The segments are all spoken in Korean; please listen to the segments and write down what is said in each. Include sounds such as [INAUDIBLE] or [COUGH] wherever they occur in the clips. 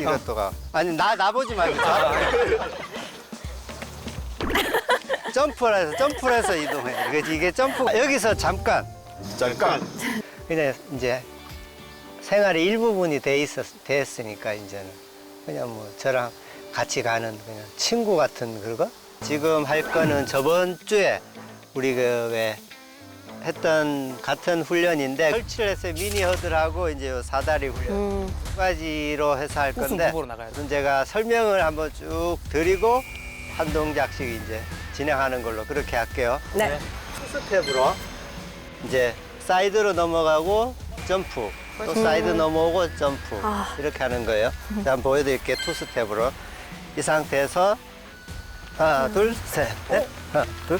이것도가 아니 나 나보지 말고 저. 점프를 해서 점프를 해서 이동해. 그지 이게 점프. 여기서 잠깐 잠깐. 그냥 이제 생활의 일부분이 돼 있었 됐으니까 이제는 그냥 뭐 저랑 같이 가는 그냥 친구 같은 그거. 지금 할 거는 저번 주에 우리 그왜 했던 같은 훈련인데 설치를 해서 미니 허들하고 이제 요 사다리 훈련 음. 두 가지로 해서 할 우승 건데 후보로 나가야 돼. 우선 제가 설명을 한번 쭉 드리고 한 동작씩 이제 진행하는 걸로 그렇게 할게요. 네. 스텝으로 이제 사이드로 넘어가고 점프 또 사이드 넘어오고 점프 아. 이렇게 하는 거예요. 자, 한번 보여드릴게요. 투 스텝으로 이 상태에서 하나 둘셋넷 하나 둘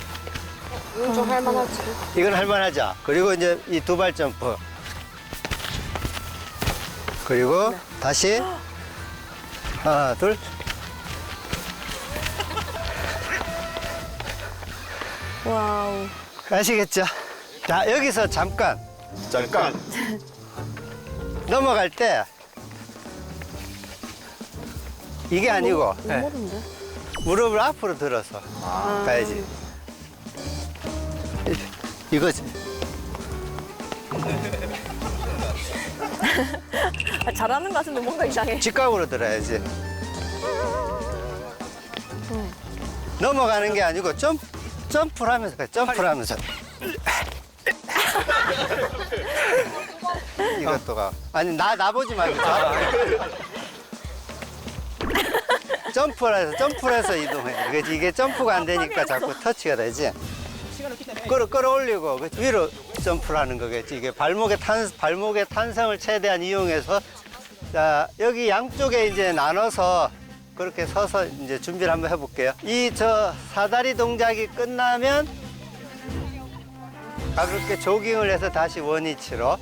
좀 할만하지. 이건 할만하죠. 그리고 이제 이 두 발 점프 그리고 다시 하나 둘 와우. 아시겠죠? 자 여기서 잠깐 잠깐. [LAUGHS] 넘어갈 때 이게 아니고 네. 모르는데? 무릎을 앞으로 들어서 가야지. 이거지. 아, 잘하는 것 같은데 뭔가 이상해. 직각으로 들어야지. 넘어가는 게 아니고 점 점프를 하면서 가. 점프를 하면서. [LAUGHS] 이것도 가 아니 나 나보지 말고 저. 점프를 해서 점프를 해서 이동해. 이게 점프가 안 되니까 자꾸 터치가 되지. 끌어 끌어올리고 그 위로 점프를 하는 거겠지. 이게 발목의 탄 발목의 탄성을 최대한 이용해서 자 여기 양쪽에 이제 나눠서 그렇게 서서 이제 준비를 한번 해볼게요. 이 저 사다리 동작이 끝나면 가볍게 조깅을 해서 다시 원위치로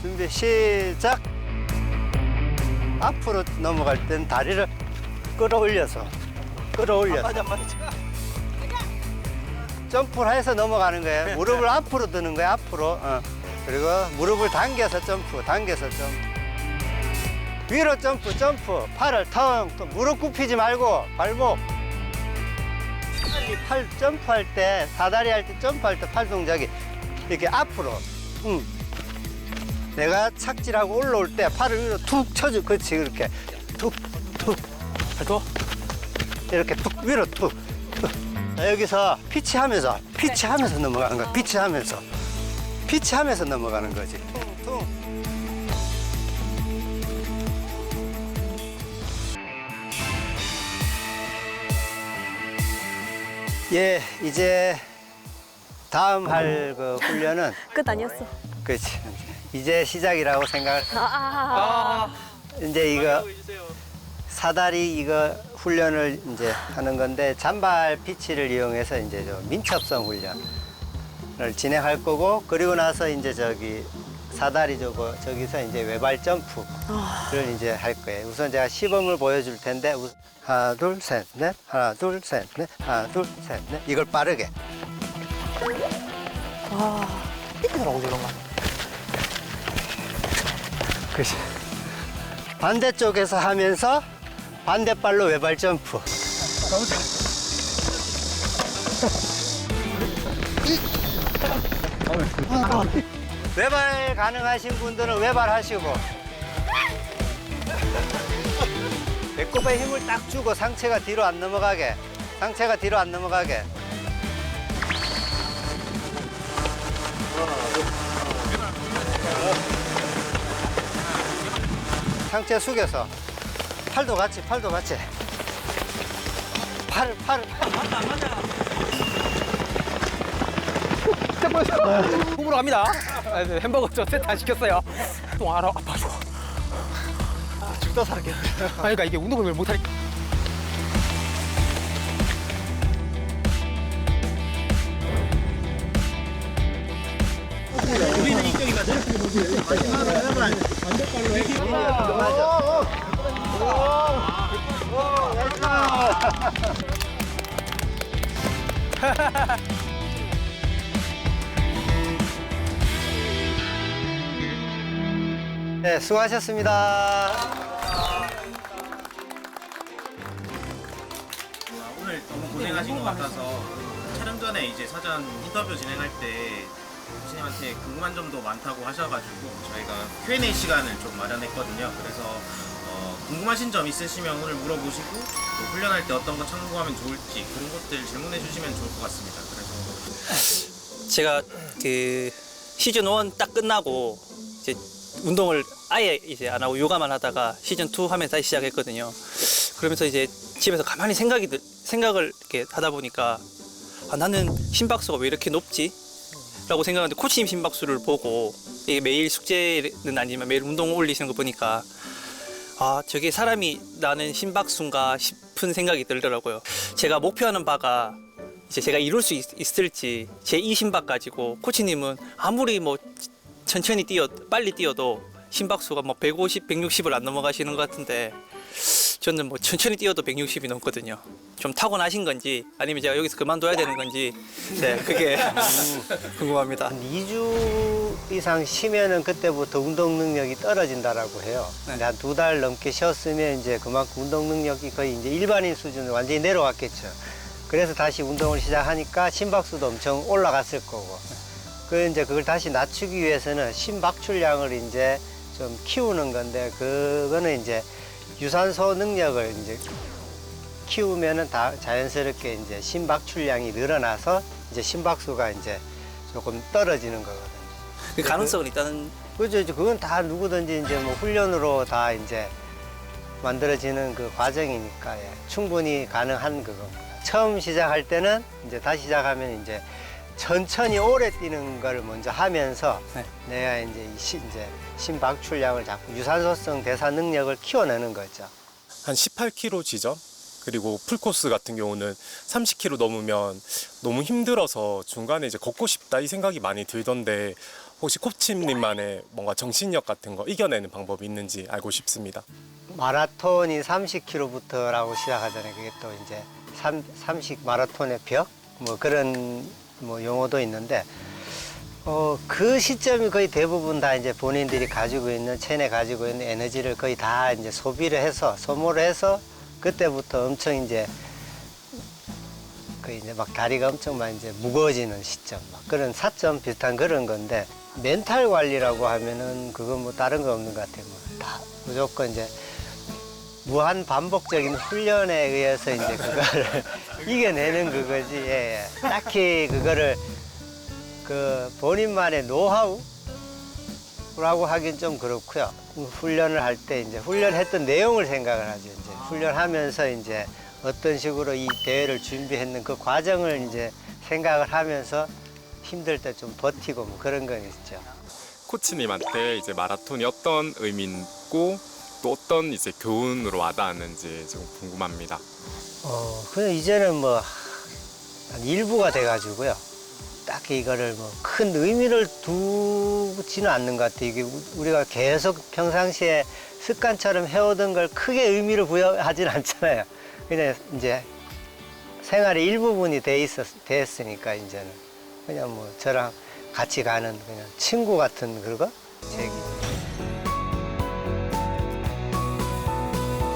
준비 시작. 앞으로 넘어갈 땐 다리를 끌어올려서 끌어올려서 점프를 해서 넘어가는 거예요. 무릎을 앞으로 드는 거예요. 앞으로. 어. 그리고 무릎을 당겨서 점프, 당겨서 점프. 위로 점프, 점프. 팔을 텅, 또 무릎 굽히지 말고 발목. 이팔 점프할 때, 사다리 할 때, 점프할 때 팔 동작이 이렇게 앞으로. 응. 내가 착지하고 올라올 때 팔을 위로 툭 쳐줘. 그렇지, 그렇게. 툭, 툭. 발도 이렇게 툭 위로 툭. 툭. 자, 여기서 피치하면서 피치하면서 넘어가는 거야. 피치하면서 피치하면서 넘어가는 거지. 퉁. 예, 이제 다음 할 그 훈련은 [LAUGHS] 끝 아니었어. 그렇지. 이제 시작이라고 생각. 아, 아, 아. 이제 이거 사다리 이거 훈련을 이제 하는 건데 잔발 피치를 이용해서 이제 저 민첩성 훈련을 진행할 거고 그리고 나서 이제 저기 사다리 저거 저기서 이제 외발 점프를 이제 할 거예요. 우선 제가 시범을 보여줄 텐데 우- 하나 둘 셋 넷 하나 둘 셋 넷 하나 둘 셋 넷 이걸 빠르게 삐끗하라고 저런 거. 그렇지. 반대쪽에서 하면서 반대발로 외발 점프. 외발 가능하신 분들은 외발 하시고. 배꼽에 힘을 딱 주고 상체가 뒤로 안 넘어가게. 상체가 뒤로 안 넘어가게. 상체 숙여서 팔도 같이 팔도 같이 팔을 팔을 후보로 갑니다. 아, 네, 햄버거 저 세트 안 시켰어요. 또 알아 아파서. 죽다 살게 아니 그러니까 이게 운동을 못하니. 네, 수고하셨습니다. 오늘 너무 고생하신 것 같아서 촬영 전에 이제 사전 인터뷰 진행할 때 교수님한테 궁금한 점도 많다고 하셔가지고 저희가 Q&A 시간을 좀 마련했거든요. 그래서 어, 궁금하신 점 있으시면 오늘 물어보시고 또 훈련할 때 어떤 거 참고하면 좋을지 그런 것들 질문해 주시면 좋을 것 같습니다. 그래서 제가 그 시즌 1 딱 끝나고 이제 운동을 아예 이제 안 하고 요가만 하다가 시즌 2 하면서 다시 시작했거든요. 그러면서 이제 집에서 가만히 생각이 들- 생각을 이렇게 하다 보니까 아, 나는 심박수가 왜 이렇게 높지? 라고 생각하는데 코치님 심박수를 보고 이게 매일 숙제는 아니지만 매일 운동 올리시는 거 보니까 아 저게 사람이 나는 심박수인가 싶은 생각이 들더라고요. 제가 목표하는 바가 이제 제가 이룰 수 있, 을지제 이 심박 가지고 코치님은 아무리 뭐 천천히 뛰어 빨리 뛰어도 심박수가 뭐 150, 160을 안 넘어가시는 것 같은데 저는 뭐 천천히 뛰어도 160이 넘거든요. 좀 타고나신 건지 아니면 제가 여기서 그만둬야 되는 건지 네 그게 [LAUGHS] 궁금합니다. 2주 이상 쉬면은 그때부터 운동 능력이 떨어진다라고 해요. 근데 한두 달 넘게 쉬었으면 이제 그만큼 운동 능력이 거의 이제 일반인 수준으로 완전히 내려왔겠죠. 그래서 다시 운동을 시작하니까 심박수도 엄청 올라갔을 거고. 그 이제 그걸 다시 낮추기 위해서는 심박출량을 이제 좀 키우는 건데 그거는 이제 유산소 능력을 이제 키우면은 다 자연스럽게 이제 심박출량이 늘어나서 이제 심박수가 이제 조금 떨어지는 거거든요. 그 가능성은 있다는 그죠. 그건 다 누구든지 이제 뭐 훈련으로 다 이제 만들어지는 그 과정이니까 예. 충분히 가능한 그겁니다. 처음 시작할 때는 이제 다시 시작하면 이제 천천히 오래 뛰는 걸 먼저 하면서 네. 내가 이제 이 시- 이제 심박출량을 잡고 유산소성 대사 능력을 키워내는 거죠. 한 18km 지점 그리고 풀코스 같은 경우는 30km 넘으면 너무 힘들어서 중간에 이제 걷고 싶다 이 생각이 많이 들던데 혹시 코치님만의 뭔가 정신력 같은 거 이겨내는 방법이 있는지 알고 싶습니다. 마라톤이 30km부터라고 시작하잖아요. 그게 또 이제 3, 30 마라톤의 벽? 뭐 그런 뭐 용어도 있는데, 어, 그 시점이 거의 대부분 다 이제 본인들이 가지고 있는, 체내 가지고 있는 에너지를 거의 다 이제 소비를 해서, 소모를 해서, 그때부터 엄청 이제, 그 이제 막 다리가 엄청 많이 이제 무거워지는 시점, 막 그런 사점 비슷한 그런 건데, 멘탈 관리라고 하면은 그건 뭐 다른 거 없는 것 같아요. 뭐 다 무조건 이제 무한 반복적인 훈련에 의해서 이제 그거를 [LAUGHS] 이겨내는 그거지. 예, 예. 딱히 그거를 그 본인만의 노하우라고 하긴 좀 그렇고요. 훈련을 할 때 이제 훈련했던 내용을 생각을 하죠. 이제 훈련하면서 이제 어떤 식으로 이 대회를 준비했는 그 과정을 이제 생각을 하면서 힘들 때 좀 버티고 뭐 그런 건 있죠. 코치님한테 이제 마라톤이 어떤 의미 있고 또 어떤 이제 교훈으로 와닿았는지 좀 궁금합니다. 어, 그냥 이제는 뭐, 한 일부가 돼가지고요. 딱히 이거를 뭐 큰 의미를 두지는 않는 것 같아요. 이게 우- 우리가 계속 평상시에 습관처럼 해오던 걸 크게 의미를 부여하진 않잖아요. 그냥 이제 생활의 일부분이 돼 있었, 됐으니까 이제는. 그냥 뭐 저랑 같이 가는 그냥 친구 같은 그거? 제기.